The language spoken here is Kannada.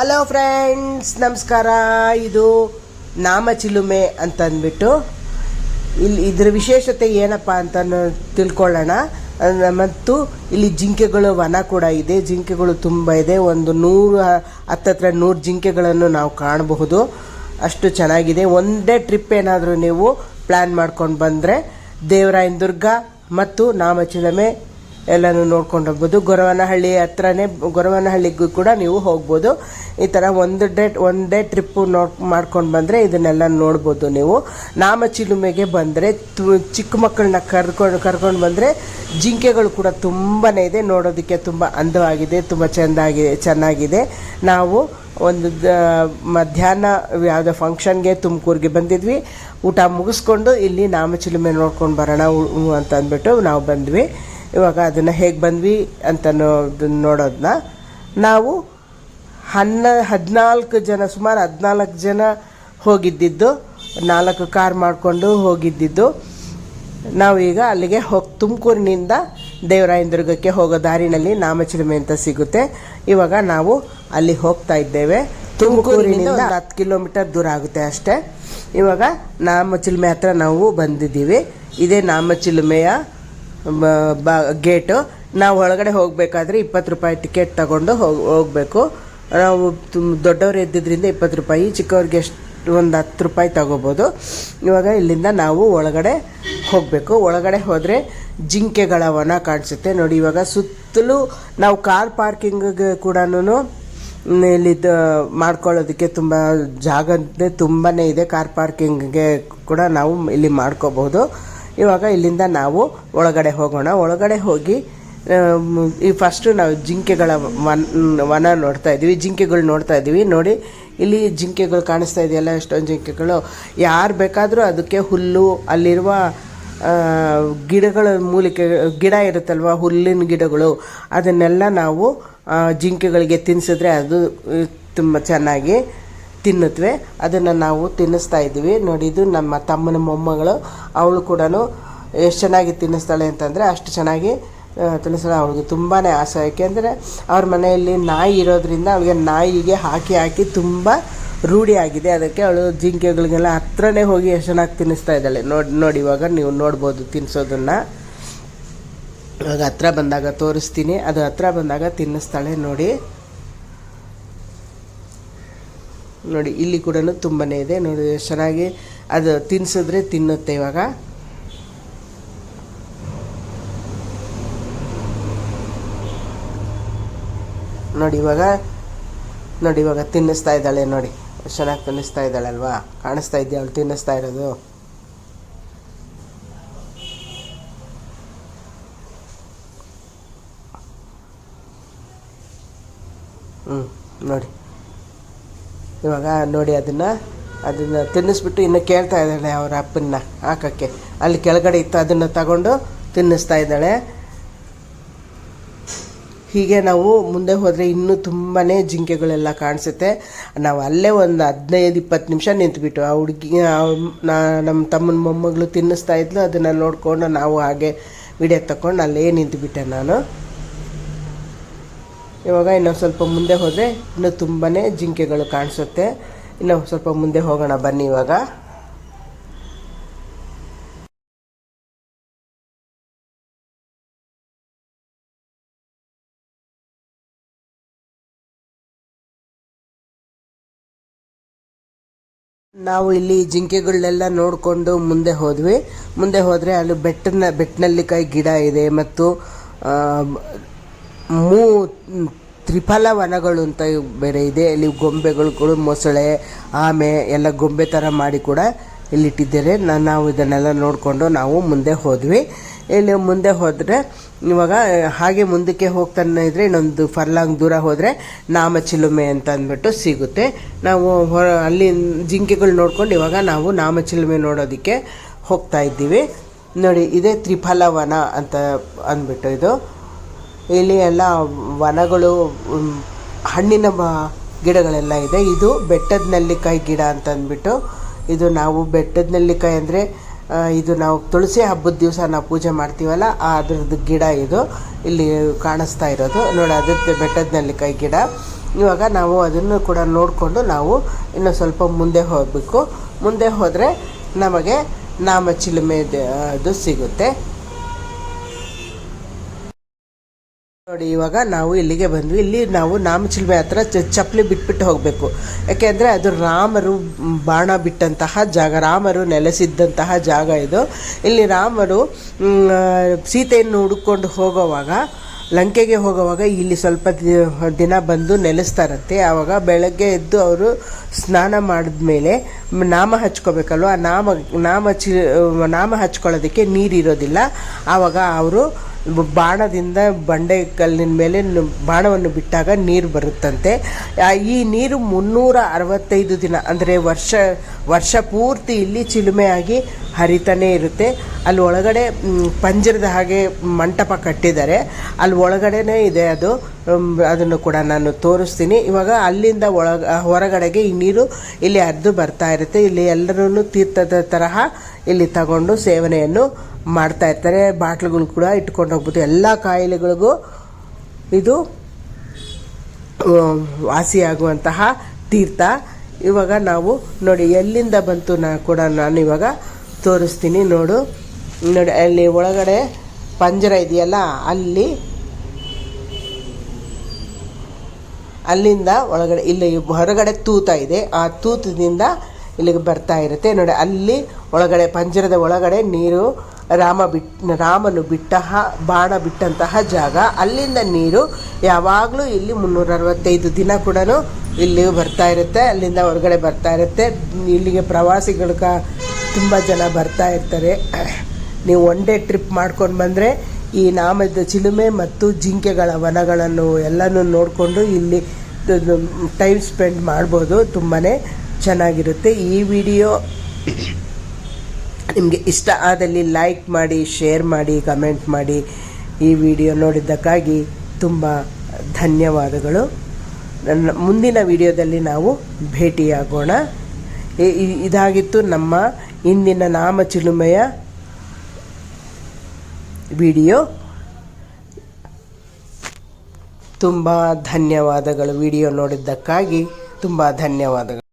ಹಲೋ ಫ್ರೆಂಡ್ಸ್ ನಮಸ್ಕಾರ. ಇದು ನಾಮಚಿಲುಮೆ ಅಂತ ಅಂದ್ಬಿಟ್ಟು ಇಲ್ಲಿ ಇದ್ರ ವಿಶೇಷತೆ ಏನಪ್ಪ ಅಂತ ತಿಳ್ಕೊಳ್ಳೋಣ. ಮತ್ತು ಇಲ್ಲಿ ಜಿಂಕೆಗಳು ವನ ಕೂಡ ಇದೆ. ಜಿಂಕೆಗಳು ತುಂಬ ಇದೆ. ಒಂದು ನೂರು, ಹತ್ತತ್ರ ನೂರು ಜಿಂಕೆಗಳನ್ನು ನಾವು ಕಾಣಬಹುದು. ಅಷ್ಟು ಚೆನ್ನಾಗಿದೆ. ಒಂದೇ ಟ್ರಿಪ್ ಏನಾದರೂ ನೀವು ಪ್ಲ್ಯಾನ್ ಮಾಡ್ಕೊಂಡು ಬಂದರೆ ದೇವರಾಯನ ದುರ್ಗ ಮತ್ತು ನಾಮಚಿಲುಮೆ ಎಲ್ಲನೂ ನೋಡ್ಕೊಂಡು ಹೋಗ್ಬೋದು. ಗೊರವನಹಳ್ಳಿ ಹತ್ರನೇ, ಗೊರವನಹಳ್ಳಿಗೂ ಕೂಡ ನೀವು ಹೋಗ್ಬೋದು. ಈ ಥರ ಒಂದು ಡೇ ಒನ್ ಡೇ ಟ್ರಿಪ್ಪು ನೋಡ್, ಮಾಡ್ಕೊಂಡು ಬಂದರೆ ಇದನ್ನೆಲ್ಲ ನೋಡ್ಬೋದು ನೀವು. ನಾಮಚಿಲುಮೆಗೆ ಬಂದರೆ ಚಿಕ್ಕ ಮಕ್ಕಳನ್ನ ಕರ್ಕೊಂಡು ಕರ್ಕೊಂಡು ಬಂದರೆ ಜಿಂಕೆಗಳು ಕೂಡ ತುಂಬಾ ಇದೆ. ನೋಡೋದಕ್ಕೆ ತುಂಬ ಅಂದವಾಗಿದೆ, ತುಂಬ ಚೆಂದಾಗಿದೆ ಚೆನ್ನಾಗಿದೆ. ನಾವು ಒಂದು ಮಧ್ಯಾಹ್ನ ಯಾವುದೋ ಫಂಕ್ಷನ್ಗೆ ತುಮಕೂರಿಗೆ ಬಂದಿದ್ವಿ. ಊಟ ಮುಗಿಸ್ಕೊಂಡು ಇಲ್ಲಿ ನಾಮಚಿಲುಮೆ ನೋಡ್ಕೊಂಡು ಬರೋಣ ಅಂತ ಅಂದ್ಬಿಟ್ಟು ನಾವು ಬಂದ್ವಿ. ಇವಾಗ ಅದನ್ನು ಹೇಗೆ ಬಂದ್ವಿ ಅಂತ ನೋಡೋದನ್ನ ನಾವು ಹನ್ನ ಹದಿನಾಲ್ಕು ಜನ ಸುಮಾರು ಹದಿನಾಲ್ಕು ಜನ ಹೋಗಿದ್ದಿದ್ದು. ನಾಲ್ಕು ಕಾರ್ ಮಾಡಿಕೊಂಡು ಹೋಗಿದ್ದಿದ್ದು. ನಾವೀಗ ಅಲ್ಲಿಗೆ ಹೋಗಿ ತುಮಕೂರಿನಿಂದ ದೇವರಾಯನದುರ್ಗಕ್ಕೆ ಹೋಗೋ ದಾರಿನಲ್ಲಿ ನಾಮಚಿಲುಮೆ ಅಂತ ಸಿಗುತ್ತೆ. ಇವಾಗ ನಾವು ಅಲ್ಲಿ ಹೋಗ್ತಾ ಇದ್ದೇವೆ. ತುಮಕೂರಿನಿಂದ ಹತ್ತು ಕಿಲೋಮೀಟರ್ ದೂರ ಆಗುತ್ತೆ ಅಷ್ಟೇ. ಇವಾಗ ನಾಮಚಿಲುಮೆ ಹತ್ರ ನಾವು ಬಂದಿದ್ದೀವಿ. ಇದೇ ನಾಮಚಿಲುಮೆಯ ಬ- ಗೇಟು. ನಾವು ಒಳಗಡೆ ಹೋಗಬೇಕಾದ್ರೆ ಇಪ್ಪತ್ತು ರೂಪಾಯಿ ಟಿಕೆಟ್ ತಗೊಂಡು ಹೋಗ್, ಹೋಗಬೇಕು. ನಾವು ದೊಡ್ಡವರು ಇದ್ದಿದ್ದರಿಂದ ಇಪ್ಪತ್ತು ರೂಪಾಯಿ, ಚಿಕ್ಕವ್ರಿಗೆ ಎಷ್ಟು, ಒಂದು ಹತ್ತು ರೂಪಾಯಿ ತಗೋಬೋದು. ಇವಾಗ ಇಲ್ಲಿಂದ ನಾವು ಒಳಗಡೆ ಹೋಗಬೇಕು. ಒಳಗಡೆ ಹೋದರೆ ಜಿಂಕೆಗಳ ವನ ಕಾಣಿಸುತ್ತೆ. ನೋಡಿ, ಇವಾಗ ಸುತ್ತಲೂ ನಾವು ಕಾರ್ ಪಾರ್ಕಿಂಗ್ಗೆ ಕೂಡ ಇಲ್ಲಿ ಮಾಡ್ಕೊಳ್ಳೋದಕ್ಕೆ ತುಂಬ ಜಾಗ ತುಂಬಾ ಇದೆ. ಕಾರ್ ಪಾರ್ಕಿಂಗ್ಗೆ ಕೂಡ ನಾವು ಇಲ್ಲಿ ಮಾಡ್ಕೋಬಹುದು ಇವಾಗ ಇಲ್ಲಿಂದ ನಾವು ಒಳಗಡೆ ಹೋಗೋಣ. ಒಳಗಡೆ ಹೋಗಿ ಈ ಫಸ್ಟು ನಾವು ಜಿಂಕೆಗಳ ವನ ವನ ನೋಡ್ತಾ ಇದ್ದೀವಿ. ಜಿಂಕೆಗಳು ನೋಡ್ತಾ ಇದ್ದೀವಿ. ನೋಡಿ, ಇಲ್ಲಿ ಜಿಂಕೆಗಳು ಕಾಣಿಸ್ತಾ ಇದೆಯಲ್ಲ, ಎಷ್ಟೊಂದು ಜಿಂಕೆಗಳು. ಯಾರು ಬೇಕಾದರೂ ಅದಕ್ಕೆ ಹುಲ್ಲು, ಅಲ್ಲಿರುವ ಗಿಡಗಳ ಮೂಲಿಕೆ, ಗಿಡ ಇರುತ್ತಲ್ವ, ಹುಲ್ಲಿನ ಗಿಡಗಳು, ಅದನ್ನೆಲ್ಲ ನಾವು ಜಿಂಕೆಗಳಿಗೆ ತಿನ್ನಿಸಿದ್ರೆ ಅದು ತುಂಬ ಚೆನ್ನಾಗಿ ತಿನ್ನುತ್ತವೆ ಅದನ್ನು ನಾವು ತಿನ್ನಿಸ್ತಾ ಇದ್ದೀವಿ. ನೋಡಿ, ಇದು ನಮ್ಮ ತಮ್ಮನ ಮೊಮ್ಮಗಳು. ಅವಳು ಕೂಡ ಎಷ್ಟು ಚೆನ್ನಾಗಿ ತಿನ್ನಿಸ್ತಾಳೆ ಅಂತಂದರೆ ಅಷ್ಟು ಚೆನ್ನಾಗಿ ತಿನ್ನಿಸ್ತಾಳೆ ಅವಳಿಗೆ ತುಂಬಾ ಆಸೆ. ಯಾಕೆಂದರೆ ಅವ್ರ ಮನೆಯಲ್ಲಿ ನಾಯಿ ಇರೋದ್ರಿಂದ ಅವಳಿಗೆ ನಾಯಿಗೆ ಹಾಕಿ ಹಾಕಿ ತುಂಬ ರೂಢಿಯಾಗಿದೆ ಅದಕ್ಕೆ ಅವಳು ಜಿಂಕೆಗಳಿಗೆಲ್ಲ ಹತ್ರನೇ ಹೋಗಿ ಎಷ್ಟು ಚೆನ್ನಾಗಿ ತಿನ್ನಿಸ್ತಾ ಇದ್ದಾಳೆ. ನೋಡಿ ನೋಡಿ, ಇವಾಗ ನೀವು ನೋಡ್ಬೋದು ತಿನ್ನಿಸೋದನ್ನು ಇವಾಗ ಹತ್ರ ಬಂದಾಗ ತೋರಿಸ್ತೀನಿ. ಅದು ಹತ್ರ ಬಂದಾಗ ತಿನ್ನಿಸ್ತಾಳೆ ನೋಡಿ. ನೋಡಿ, ಇಲ್ಲಿ ಕೂಡ ತುಂಬಾ ಇದೆ. ನೋಡಿ, ಚೆನ್ನಾಗಿ ಅದು ತಿನ್ಸಿದ್ರೆ ತಿನ್ನುತ್ತೆ ಇವಾಗ. ನೋಡಿ ಇವಾಗ ನೋಡಿ, ಇವಾಗ ತಿನ್ನಿಸ್ತಾ ಇದ್ದಾಳೆ, ನೋಡಿ. ಚೆನ್ನಾಗಿ ತಿನ್ನಿಸ್ತಾ ಇದ್ದಾಳೆ ಅಲ್ವಾ? ಕಾಣಿಸ್ತಾ ಇದೆಯಾ ಅವಳು ತಿನ್ನಿಸ್ತಾ ಇರೋದು? ಹ್ಞೂ ನೋಡಿ. ಇವಾಗ ನೋಡಿ ಅದನ್ನು ಅದನ್ನು ತಿನ್ನಿಸ್ಬಿಟ್ಟು ಇನ್ನು ಕೇಳ್ತಾ ಇದ್ದಾಳೆ ಅವರ ಅಪ್ಪನ್ನ ಹಾಕೋಕ್ಕೆ. ಅಲ್ಲಿ ಕೆಳಗಡೆ ಇತ್ತು, ಅದನ್ನು ತಗೊಂಡು ತಿನ್ನಿಸ್ತಾ ಇದ್ದಾಳೆ. ಹೀಗೆ ನಾವು ಮುಂದೆ ಹೋದರೆ ಇನ್ನೂ ತುಂಬಾ ಜಿಂಕೆಗಳೆಲ್ಲ ಕಾಣಿಸುತ್ತೆ. ನಾವು ಅಲ್ಲೇ ಒಂದು ಹದಿನೈದು, ಇಪ್ಪತ್ತು ನಿಮಿಷ ನಿಂತುಬಿಟ್ಟು, ಆ ಹುಡುಗಿ ನಾ ನಮ್ಮ ತಮ್ಮನ ಮೊಮ್ಮಗಳು ತಿನ್ನಿಸ್ತಾ ಇದ್ಲು, ಅದನ್ನು ನೋಡಿಕೊಂಡು ನಾವು ಹಾಗೆ ವಿಡಿಯೋ ತಗೊಂಡು ಅಲ್ಲೇ ನಿಂತುಬಿಟ್ಟೆ ನಾನು. ಇವಾಗ ಇನ್ನೊಂದು ಸ್ವಲ್ಪ ಮುಂದೆ ಹೋದರೆ ಇನ್ನೂ ತುಂಬಾ ಜಿಂಕೆಗಳು ಕಾಣಿಸುತ್ತೆ. ಇನ್ನು ಸ್ವಲ್ಪ ಮುಂದೆ ಹೋಗೋಣ, ಬನ್ನಿ ಇವಾಗ. ನಾವು ಇಲ್ಲಿ ಜಿಂಕೆಗಳನ್ನೆಲ್ಲ ನೋಡಿಕೊಂಡು ಮುಂದೆ ಹೋದ್ವಿ. ಮುಂದೆ ಹೋದರೆ ಅಲ್ಲಿ ಬೆಟ್ಟನ ಬೆಟ್ಟನಲ್ಲಿಕಾಯಿ ಗಿಡ ಇದೆ ಮತ್ತು ಮೂ, ತ್ರಿಫಲ ವನಗಳು ಅಂತ ಬೇರೆ ಇದೆ. ಇಲ್ಲಿ ಗೊಂಬೆಗಳು ಮೊಸಳೆ, ಆಮೆ ಎಲ್ಲ ಗೊಂಬೆ ಥರ ಮಾಡಿ ಕೂಡ ಇಲ್ಲಿ ಇಟ್ಟಿದ್ದಾರೆ ನಾವು ಇದನ್ನೆಲ್ಲ ನೋಡಿಕೊಂಡು ನಾವು ಮುಂದೆ ಹೋದ್ವಿ. ಇಲ್ಲಿ ಮುಂದೆ ಹೋದರೆ, ಇವಾಗ, ಹಾಗೆ ಮುಂದಕ್ಕೆ ಹೋಗ್ತಾನೆ ಇದ್ರೆ ಇನ್ನೊಂದು ಫರ್ಲಾಂಗ್ ದೂರ ಹೋದರೆ ನಾಮಚಿಲುಮೆ ಅಂತ ಅಂದ್ಬಿಟ್ಟು ಸಿಗುತ್ತೆ. ನಾವು ಹೊರ, ಅಲ್ಲಿ ಜಿಂಕೆಗಳು ನೋಡ್ಕೊಂಡು ಇವಾಗ ನಾವು ನಾಮಚಿಲುಮೆ ನೋಡೋದಕ್ಕೆ ಹೋಗ್ತಾ ಇದ್ದೀವಿ. ನೋಡಿ, ಇದೇ ತ್ರಿಫಲವನ ಅಂತ ಅಂದ್ಬಿಟ್ಟು ಇದು. ಇಲ್ಲಿ ಎಲ್ಲ ವನಗಳು ಹಣ್ಣಿನ ಗಿಡಗಳೆಲ್ಲ ಇದೆ. ಇದು ಬೆಟ್ಟದ ನೆಲ್ಲಿಕಾಯಿ ಗಿಡ ಅಂತ ಅಂದ್ಬಿಟ್ಟು ಇದು ನಾವು ಬೆಟ್ಟದ ನೆಲ್ಲಿಕಾಯಿ ಅಂದರೆ ಇದು ನಾವು ತುಳಸಿ ಹಬ್ಬದ ದಿವಸ ನಾವು ಪೂಜೆ ಮಾಡ್ತೀವಲ್ಲ ಅದ್ರದ್ದು ಗಿಡ ಇದು. ಇಲ್ಲಿ ಕಾಣಿಸ್ತಾ ಇರೋದು. ನೋಡಿ, ಅದಕ್ಕೆ ಬೆಟ್ಟದ ನೆಲ್ಲಿಕಾಯಿ ಗಿಡ. ಇವಾಗ ನಾವು ಅದನ್ನು ಕೂಡ ನೋಡಿಕೊಂಡು ನಾವು ಇನ್ನು ಸ್ವಲ್ಪ ಮುಂದೆ ಹೋಗಬೇಕು. ಮುಂದೆ ಹೋದರೆ ನಮಗೆ ನಾಮಚಿಲುಮೆ ಅದು ಸಿಗುತ್ತೆ. ನೋಡಿ, ಇವಾಗ ನಾವು ಇಲ್ಲಿಗೆ ಬಂದ್ವಿ. ಇಲ್ಲಿ ನಾವು ನಾಮಚಿಲುಮೆ ಹತ್ರ ಚಪ್ಪಲಿ ಬಿಟ್ಬಿಟ್ಟು ಹೋಗಬೇಕು. ಯಾಕೆಂದರೆ ಅದು ರಾಮರು ಬಾಣ ಬಿಟ್ಟಂತಹ ಜಾಗ, ರಾಮರು ನೆಲೆಸಿದ್ದಂತಹ ಜಾಗ ಇದು. ಇಲ್ಲಿ ರಾಮರು ಸೀತೆಯನ್ನು ಹುಡುಕೊಂಡು ಹೋಗುವಾಗ, ಲಂಕೆಗೆ ಹೋಗುವಾಗ ಇಲ್ಲಿ ಸ್ವಲ್ಪ ದಿನ ಬಂದು ನೆಲೆಸ್ತಾರಂತೆ. ಆವಾಗ ಬೆಳಗ್ಗೆ ಎದ್ದು ಅವರು ಸ್ನಾನ ಮಾಡಿದ್ಮೇಲೆ ನಾಮ ಹಚ್ಕೋಬೇಕಲ್ವ? ಆ ನಾಮ ನಾಮ ಚಿ, ನಾಮ ಹಚ್ಕೊಳ್ಳೋದಕ್ಕೆ ನೀರಿರೋದಿಲ್ಲ. ಆವಾಗ ಅವರು ಬಾಣದಿಂದ ಬಂಡೆ ಕಲ್ಲಿನ ಮೇಲೆ ಬಾಣವನ್ನು ಬಿಟ್ಟಾಗ ನೀರು ಬರುತ್ತಂತೆ. ಈ ನೀರು ಮುನ್ನೂರ ಅರವತ್ತೈದು ದಿನ, ಅಂದರೆ ವರ್ಷ ವರ್ಷ ಪೂರ್ತಿ ಇಲ್ಲಿ ಚಿಲುಮೆಯಾಗಿ ಹರಿತಾನೇ ಇರುತ್ತೆ. ಅಲ್ಲಿ ಒಳಗಡೆ ಪಂಜರದ ಹಾಗೆ ಮಂಟಪ ಕಟ್ಟಿದ್ದಾರೆ. ಅಲ್ಲಿ ಒಳಗಡೆನೇ ಇದೆ ಅದು. ಅದನ್ನು ಕೂಡ ನಾನು ತೋರಿಸ್ತೀನಿ. ಇವಾಗ ಅಲ್ಲಿಂದ ಒಳಗ, ಹೊರಗಡೆಗೆ ಈ ನೀರು ಇಲ್ಲಿ ಹರಿದು ಬರ್ತಾ ಇರುತ್ತೆ. ಇಲ್ಲಿ ಎಲ್ಲರೂ ತೀರ್ಥದ ತರಹ ಇಲ್ಲಿ ತಗೊಂಡು ಸೇವನೆಯನ್ನು ಮಾಡ್ತಾ ಇರ್ತಾರೆ. ಬಾಟ್ಲುಗಳು ಕೂಡ ಇಟ್ಕೊಂಡು ಹೋಗ್ಬೋದು. ಎಲ್ಲ ಕಾಯಿಲೆಗಳಿಗೂ ಇದು ವಾಸಿಯಾಗುವಂತಹ ತೀರ್ಥ. ಇವಾಗ ನಾವು ನೋಡಿ, ಎಲ್ಲಿಂದ ಬಂತು ನಾ ಕೂಡ ನಾನು ಇವಾಗ ತೋರಿಸ್ತೀನಿ. ನೋಡು. ನೋಡಿ, ಅಲ್ಲಿ ಒಳಗಡೆ ಪಂಜರ ಇದೆಯಲ್ಲ, ಅಲ್ಲಿ ಅಲ್ಲಿಂದ ಒಳಗಡೆ, ಇಲ್ಲಿ ಹೊರಗಡೆ ತೂತ ಇದೆ. ಆ ತೂತದಿಂದ ಇಲ್ಲಿಗೆ ಬರ್ತಾ ಇರುತ್ತೆ. ನೋಡಿ, ಅಲ್ಲಿ ಒಳಗಡೆ, ಪಂಜರದ ಒಳಗಡೆ ನೀರು ರಾಮ ಬಿಟ್, ರಾಮನು ಬಿಟ್ಟ ಬಾಣ ಬಿಟ್ಟಂತಹ ಜಾಗ. ಅಲ್ಲಿಂದ ನೀರು ಯಾವಾಗಲೂ ಇಲ್ಲಿ ಮುನ್ನೂರ ಅರವತ್ತೈದು ದಿನ ಕೂಡ ಇಲ್ಲಿ ಬರ್ತಾ ಇರುತ್ತೆ. ಅಲ್ಲಿಂದ ಹೊರಗಡೆ ಬರ್ತಾ ಇರುತ್ತೆ. ಇಲ್ಲಿಗೆ ಪ್ರವಾಸಿಗಳು ಕ ತುಂಬ ಜನ ಬರ್ತಾ ಇರ್ತಾರೆ. ನೀವು ಒನ್ ಡೇ ಟ್ರಿಪ್ ಮಾಡ್ಕೊಂಡು ಬಂದರೆ ಈ ನಾಮದ ಚಿಲುಮೆ ಮತ್ತು ಜಿಂಕೆಗಳ ವನಗಳನ್ನು ಎಲ್ಲನೂ ನೋಡಿಕೊಂಡು ಇಲ್ಲಿ ಟೈಮ್ ಸ್ಪೆಂಡ್ ಮಾಡ್ಬೋದು. ತುಂಬಾ ಚೆನ್ನಾಗಿರುತ್ತೆ. ಈ ವಿಡಿಯೋ ನಿಮಗೆ ಇಷ್ಟ ಆದಲ್ಲಿ ಲೈಕ್ ಮಾಡಿ ಶೇರ್ ಮಾಡಿ ಕಮೆಂಟ್ ಮಾಡಿ ಈ ವಿಡಿಯೋ ನೋಡಿದ್ದಕ್ಕಾಗಿ ತುಂಬ ಧನ್ಯವಾದಗಳು. ನನ್ನ ಮುಂದಿನ ವಿಡಿಯೋದಲ್ಲಿ ನಾವು ಭೇಟಿಯಾಗೋಣ. ಇದಾಗಿತ್ತು ನಮ್ಮ ಇಂದಿನ ನಾಮ ಚಿಲುಮೆಯ ವಿಡಿಯೋ. ತುಂಬ ಧನ್ಯವಾದಗಳು ವಿಡಿಯೋ ನೋಡಿದ್ದಕ್ಕಾಗಿ. ತುಂಬ ಧನ್ಯವಾದಗಳು.